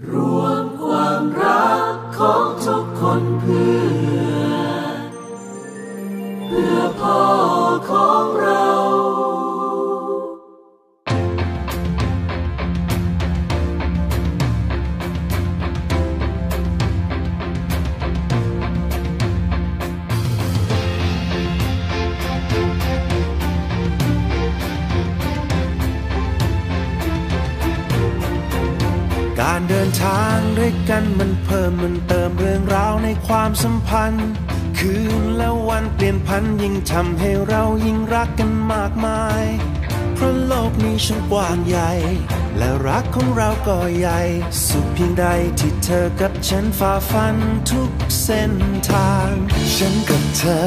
ร นพันยิ่งทำให้เรายิ่งรักกันมากมาย เพราะโลกนี้ช่างกว้างใหญ่ และรักของเราก็ใหญ่ สุดเพียงใดที่เธอกับฉันฝ่าฟันทุกเส้นทาง ฉันกับเธอ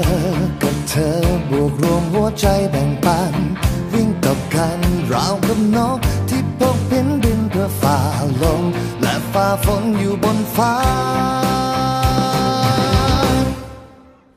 กับเธอบวกรวมหัวใจแบ่งปัน วิ่งกับกันราวกับนกที่พกพินบินเพื่อฝ่าลมและฝ่าฝนอยู่บนฟ้า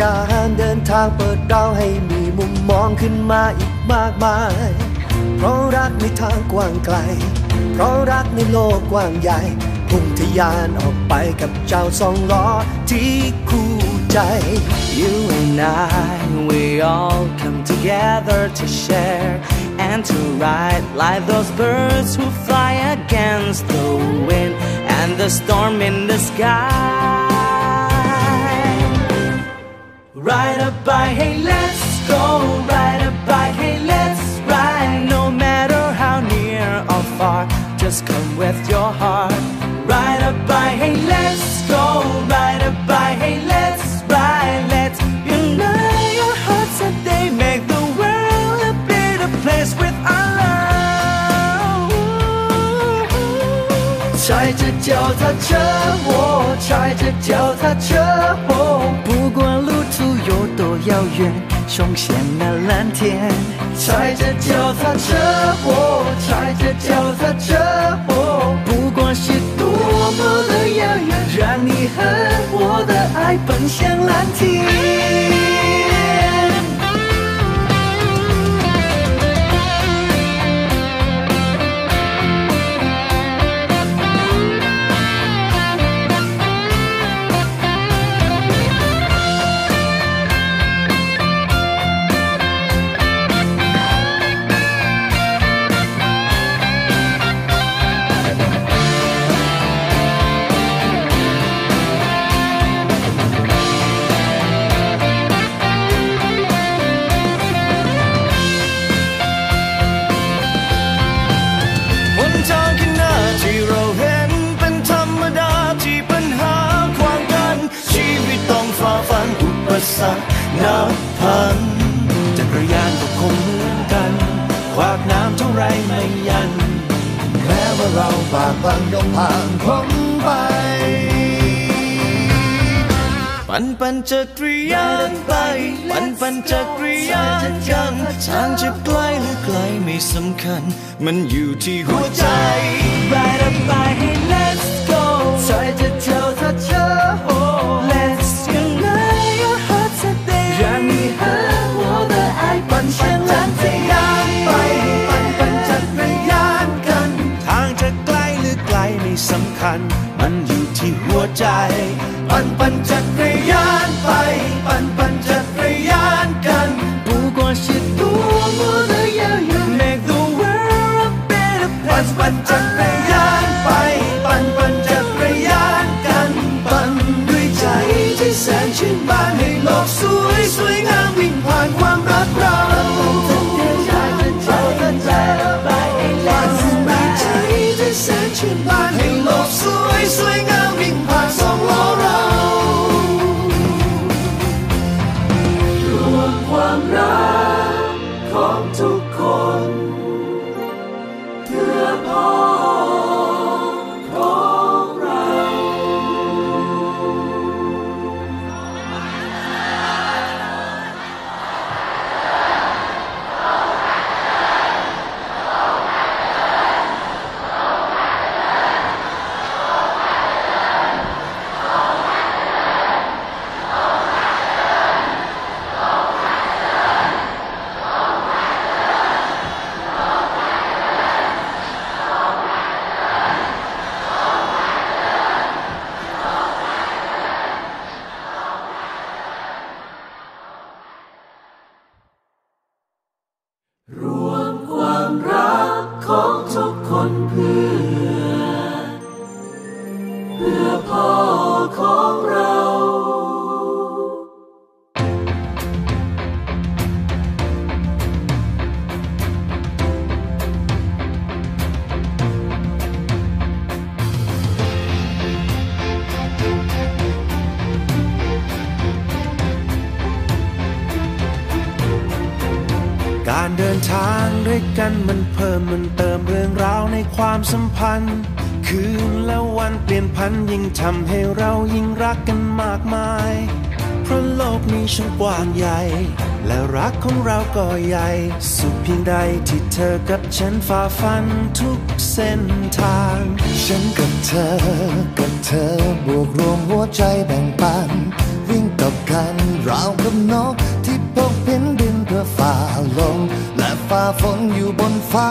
การเดินทางเปิดเราให้มีมุมมองขึ้นมาอีกมากมาย เพราะรักในทางกว้างไกล เพราะรักในโลกกว้างใหญ่พุ่งทะยานออกไปกับเจ้าสองล้อที่คู่ใจ You and I, we all come together to share and to ride like those birds who fly against the wind and the storm in the sky. Ride a bike, hey, let's go. Ride a bike, hey, let's ride. No matter how near or far, just come with your heart. Ride a bike, hey, let's go. Ride a bike, hey, let's ride. Let's unite your hearts that they make the world a better place with our love. 踩着脚踏车，我踩着脚踏车，我不管路途有多 遥远，冲向那蓝天。踩着脚踏车，我踩着脚踏车，我不管是多么的遥远，让你和我的爱奔向蓝天。 นับพันจักรยานก็คงเหมือนกันควากน้ำเท่าไรไม่ยัน แม้ว่าเราบากบังก็ผ่านพ้ไปปั่นปั่นจักรยานไป ปั่นปั่นจักรยานกันทางจะไกลหรือไกลไม่สำคัญ มันอยู่ที่หัวใจ Ride up by hey let's go ใจจะเท่วถ้าเธอ Let's สำคัญ มันอยู่ที่หัวใจ ปันปันจักร ความสัมพันธ์ คืนและวันเปลี่ยนพันยิ่งทำให้เรายิ่งรักกันมากมาย เพราะโลกนี้ช่างกว้างใหญ่ และรักของเราก็ใหญ่ สุดเพียงใดที่เธอกับฉันฝ่าฟันทุกเส้นทาง ฉันกับเธอ กับเธอบวกรวมหัวใจแบ่งปัน วิ่งกับกันราวกับนกที่พกพินบินเพื่อฝ่าลมและฝ่าฝนอยู่บนฟ้า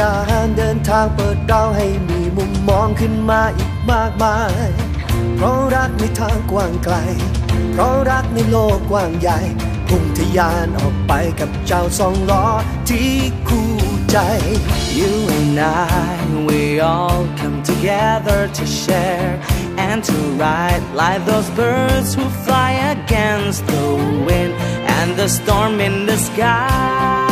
การเดินทางเปิดเราให้มีมุมมองขึ้นมาอีกมากมาย เพราะรักในทางกว้างไกล เพราะรักในโลกกว้างใหญ่ พุ่งทะยานออกไปกับเจ้าสองล้อที่คู่ใจ You and I, we all come together to share and to ride like those birds who fly against the wind and the storm in the sky.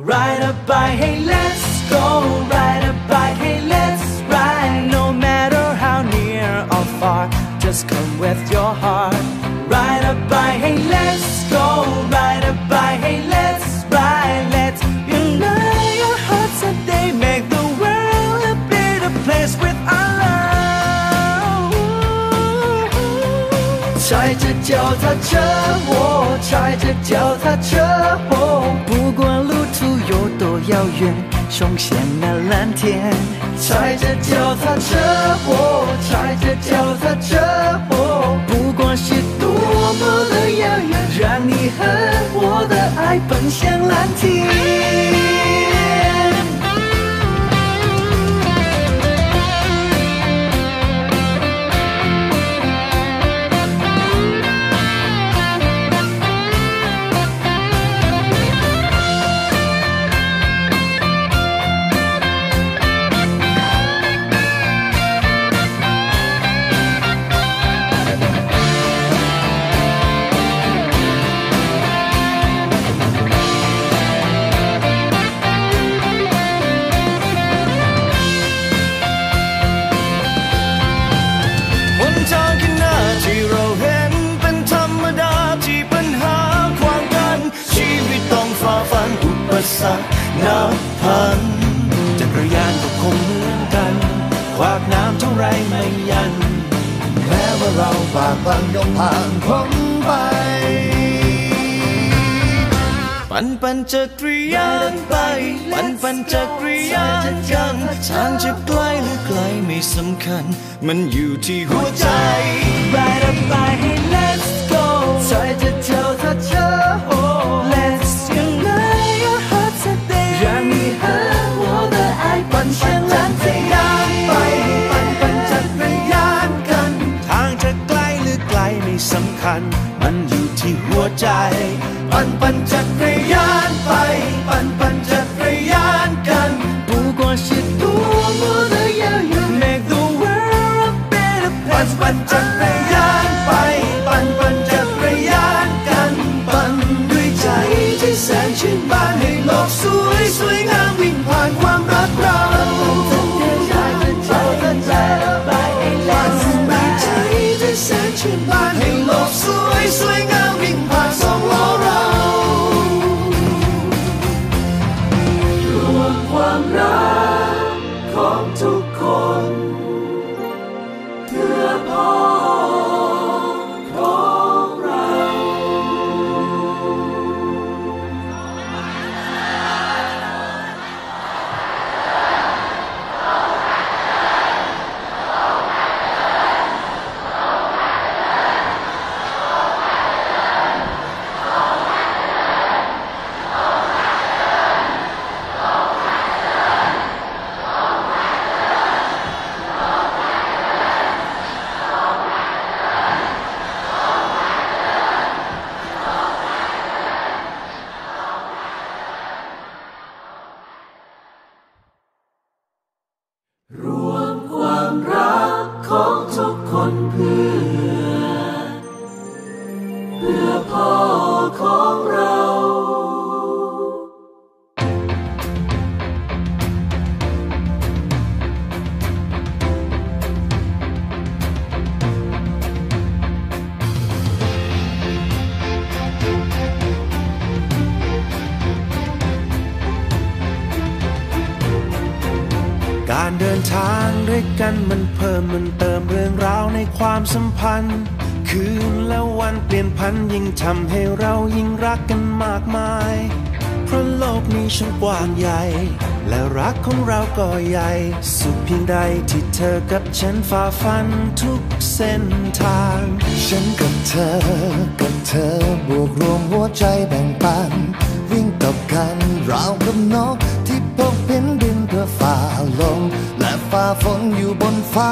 Ride a bike, hey, let's go. Ride a bike, hey, let's ride. No matter how near or far, just come with your heart. Ride a bike, hey, let's go. Ride a bike, hey, let's ride. Let's unite your hearts and they make the world a better place with our love. 踩着脚踏车，我踩着脚踏车，哦，不管路途有多 遥远，冲向那蓝天。踩着脚踏车，我踩着脚踏车，哦，不管是多么的遥远，让你和我的爱奔向蓝天。 นับพันจักรยานก็คงเหมือนกันควากน้ำเท่าไรไม่ยัน แม้ว่าเราฝากบางยกผ่านคงไป ปันปันจักรยานไป ปันปันจักรยานกันทางจะไกลหรือไกลไม่สำคัญ มันอยู่ที่หัวใจ Ride up by, hey let's go ใจจะเท่าถ้าเธอ สัมพันธ์ คืนและวันเปลี่ยนพันยิ่งทำให้เรายิ่งรักกันมากมาย เพราะโลกนี้ช่างกว้างใหญ่ และรักของเราก็ใหญ่ สุดเพียงใดที่เธอกับฉันฝ่าฟันทุกเส้นทาง ฉันกับเธอ กับเธอบวกรวมหัวใจแบ่งปัน วิ่งกับกันราวกับนกที่พกพินบินเพื่อฝ่าลมและฝ่าฝนอยู่บนฟ้า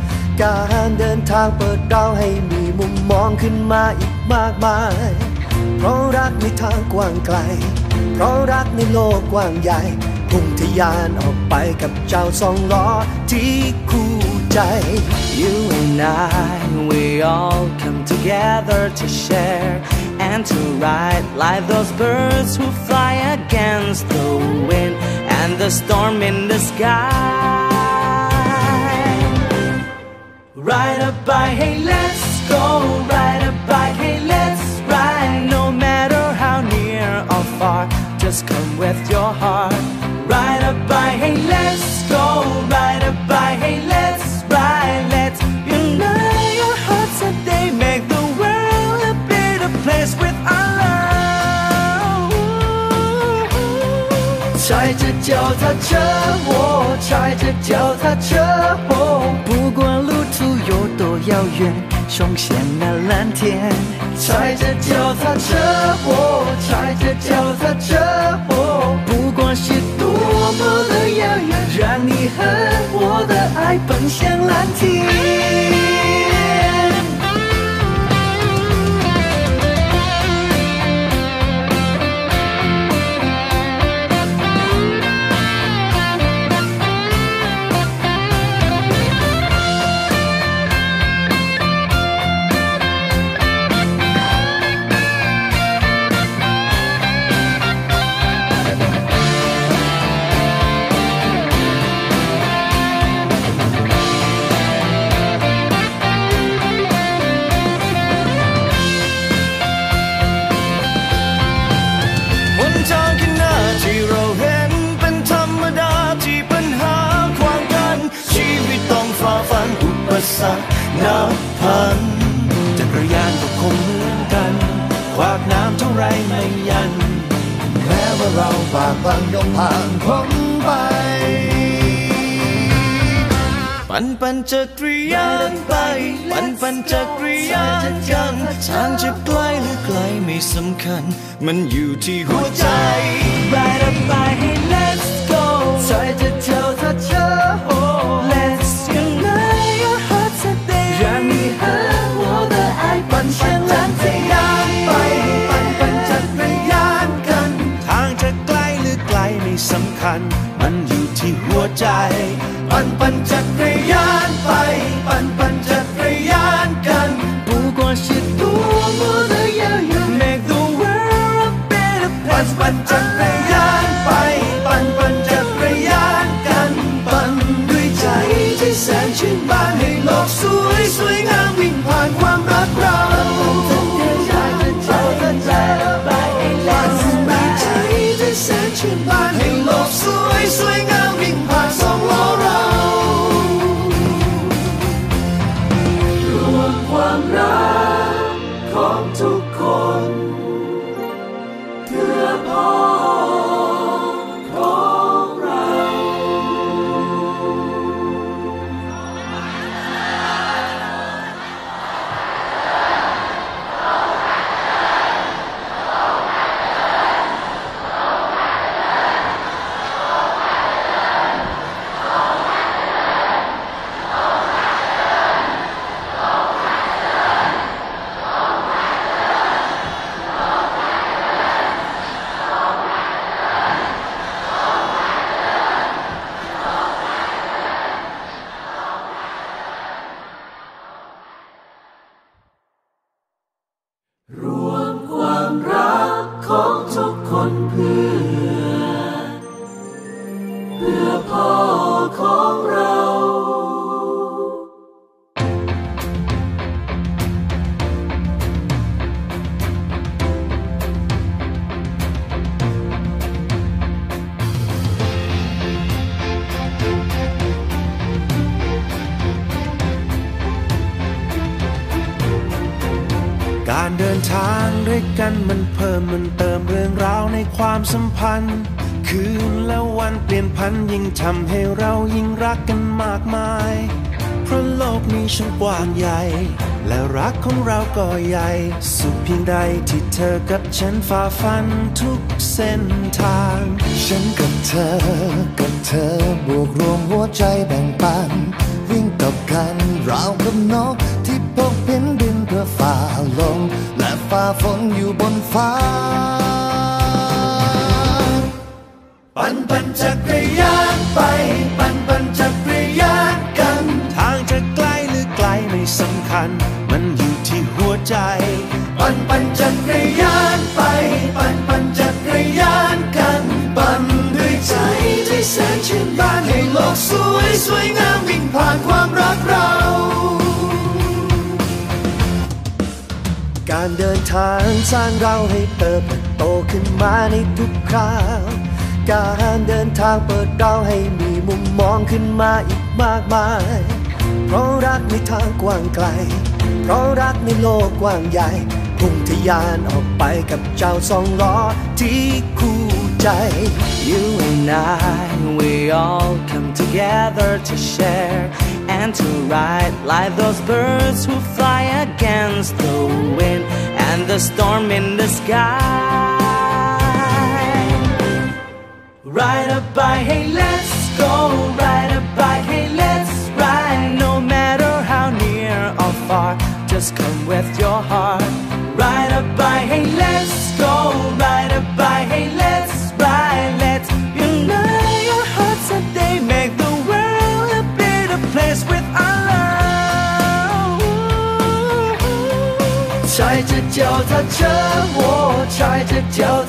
การเดินทางเปิดเราให้มีมุมมองขึ้นมาอีกมากมาย เพราะรักในทางกว้างไกล เพราะรักในโลกกว้างใหญ่พุ่งทะยานออกไปกับเจ้าสองล้อที่คู่ใจ You and I, we all come together to share and to ride like those birds who fly against the wind and the storm in the sky. Ride a bike, hey, let's go. Ride a bike, hey, let's ride. No matter how near or far, just come with your heart. Ride a bike, hey, let's go. Ride a bike, hey, let's ride. Let's unite our hearts that they make the world a better place with our love. 踩着脚踏车，我踩着脚踏车，哦，不管路途有多 遥远，冲向那蓝天。踩着脚踏车，我踩着脚踏车，哦，不管是多么的遥远，让你和我的爱奔向蓝天。 ปั่นปั่นจักรยานไป ปั่นปั่นจักรยานกันทางจะไกลหรือไกลไม่สำคัญ มันอยู่ที่หัวใจ Ride a bike, hey, let's go. 踩着脚踏车，哦， Let's unite our hearts that they 让你和我的爱奔向蓝天。ไปปั่นปั่นจักรยานกัน ทางจะไกลหรือไกลไม่สำคัญ มันอยู่ที่หัวใจ ปั่นปั่นจักร ี ย ก็ใหญ่ สุดเพียงใดที่เธอกับฉันฝ่าฟันทุกเส้นทาง ฉันกับเธอ กับเธอบวกรวมหัวใจแบ่งปัน วิ่งกับกันราวกับนกที่พกพินบินเพื่อฝ่าลมและฝ่าฝนอยู่บนฟ้า ปั่นปั่นจักรยานไป ปั่นปั่นจักรยานกัน ทางจะไกลหรือไกลไม่สำคัญ มันอยู่ ใจ ปั่นปั่นจักรยานไป ปั่นปั่นจักรยานกัน ปั่นด้วยใจที่แสนชื่นบานให้โลกสวยสวยงามวิ่งผ่านความรักเรา การเดินทางสร้างเราให้เติบโตขึ้นมาในทุกคราวการเดินทางเปิดเราให้มีมุมมองขึ้นมาอีกมากมาย เพราะรักในทางกว้างไกล เพราะรักในโลกกว้างใหญ่ พุ่งทะยานออกไปกับเจ้าสองล้อที่คู่ใจ You and I we all come together to share and to ride like those birds who fly against the wind and the storm in the sky Ride a bike, hey, let's go. Ride a just come with your heart. Ride a bike, hey, let's go. Ride a bike, hey, let's ride. Let's unite our hearts that they make the world a better place with our love. 踩着脚踏车，我踩着脚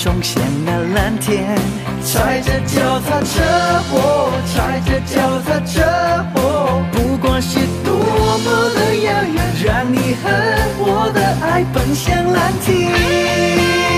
冲向那蓝天。踩着脚踏车，我踩着脚踏车，哦，不管是多么的遥远，让你和我的爱奔向蓝天。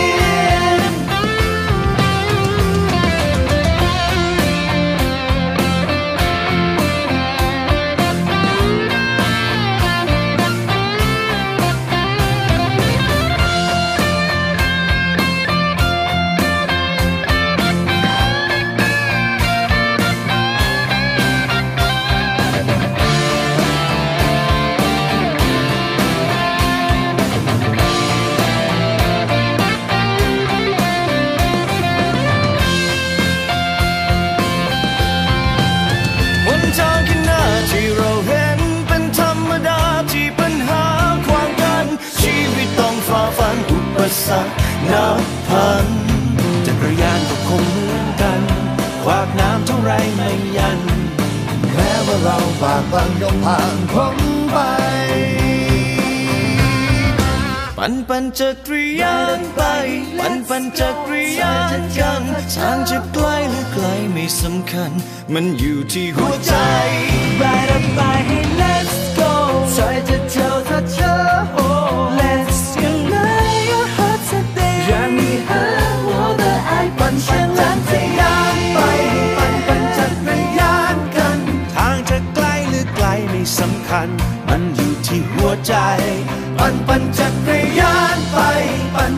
ักนับพันจักรยานก็คงเหมือนกันควากน้ำเท่าไรไม่ยัน แม้ว่าเราฝากบางยอมผ่านพ้นไป ปันปันจักรยานไป ปันปันจักรยานกันทางจะไกลหรือไกลไม่สำคัญ มันอยู่ที่หัวใจ Right up by hey let's go ใจจะเท่าถ้าเธอ ใจ ปั่นปั่นจักรยานไปปั่น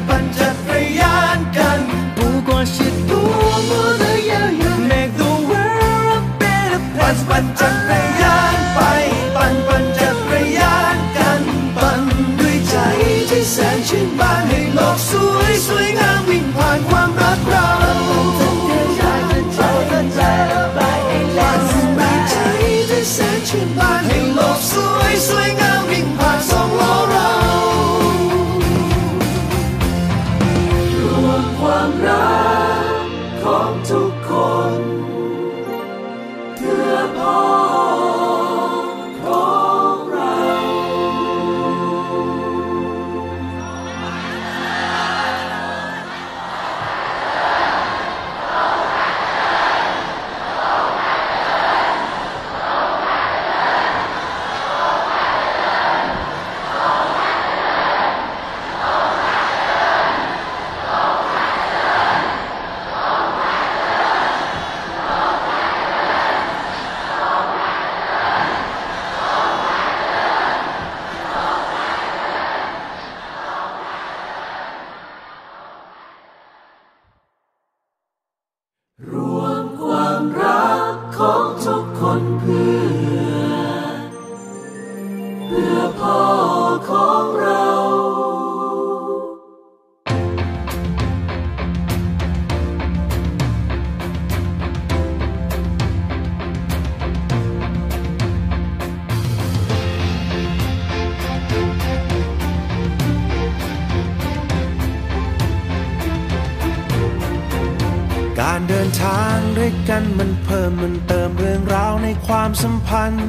การเดินทางด้วยกันมันเพิ่มมันเติมเรื่องราวในความสัมพันธ์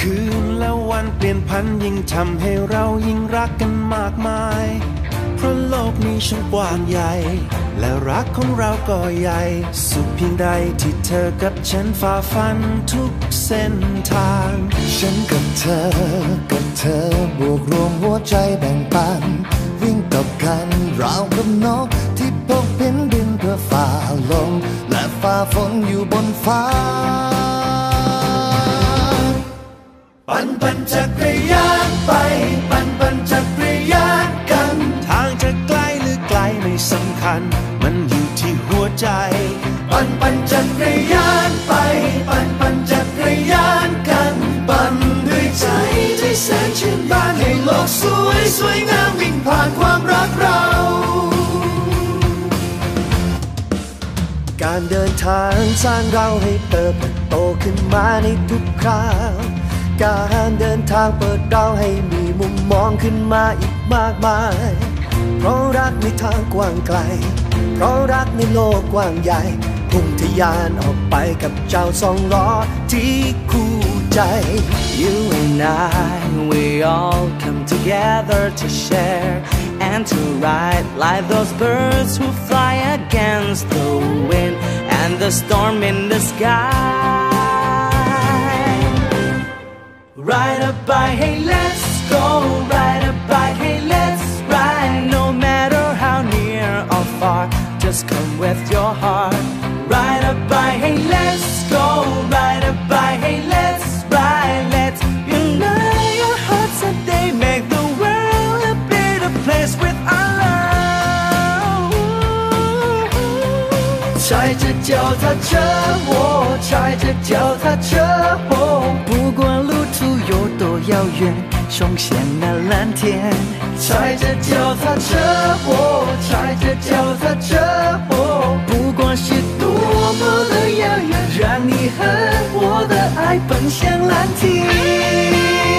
คืนและวันเปลี่ยนพันยิ่งทำให้เรายิ่งรักกันมากมาย เพราะโลกนี้ช่างกว้างใหญ่ และรักของเราก็ใหญ่ สุดเพียงใดที่เธอกับฉันฝ่าฟันทุกเส้นทาง ฉันกับเธอ กับเธอบวกรวมหัวใจแบ่งปัน วิ่งกับกันราวกับนก ที่พกพินบินเพื่อฝ่าลมและฝ่าฝนอยู่บนฟ้า ปั่นปั่นจักรยานไป ปั่นปั่นจักรยาน สำคัญ มันอยู่ที่หัวใจ ปั่นปั่นจักรยานไป ปั่นปั่นจักรยานกัน ปั่นด้วยใจที่แสนชื่นบานให้โลกสวยสวยงามวิ่งผ่านความรักเรา การเดินทางสร้างเราให้เติบโตขึ้นมาในทุกคราวการเดินทางเปิดเราให้มีมุมมองขึ้นมาอีกมากมาย เพราะรักในทางกว้างไกล เพราะรักในโลกกว้างใหญ่ พุ่งทะยานออกไปกับเจ้าสองล้อที่คู่ใจ You and I we all come together to share and to ride like those birds who fly against the wind and the storm in the sky. Ride a bike, hey, let's go. Ride far, just come with your heart. Ride a bike, hey, let's go. Ride a bike, hey, let's ride. Let's unite our hearts and they make the world a better place with our love. 踩着脚踏车，我踩着脚踏车，哦，不管路途有多遥远， 冲向那蓝天。踩着脚踏车，我踩着脚踏车，我，不管是多么的遥远，让你和我的爱奔向蓝天。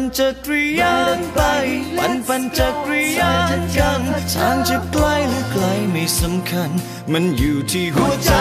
นปั่นจักรยานไปปั่นปั่นจักรยานกันทางจะไกลหรือไกลไม่สำคัญ มันอยู่ที่หัวใจ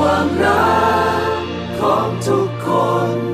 ความรักของทุกคน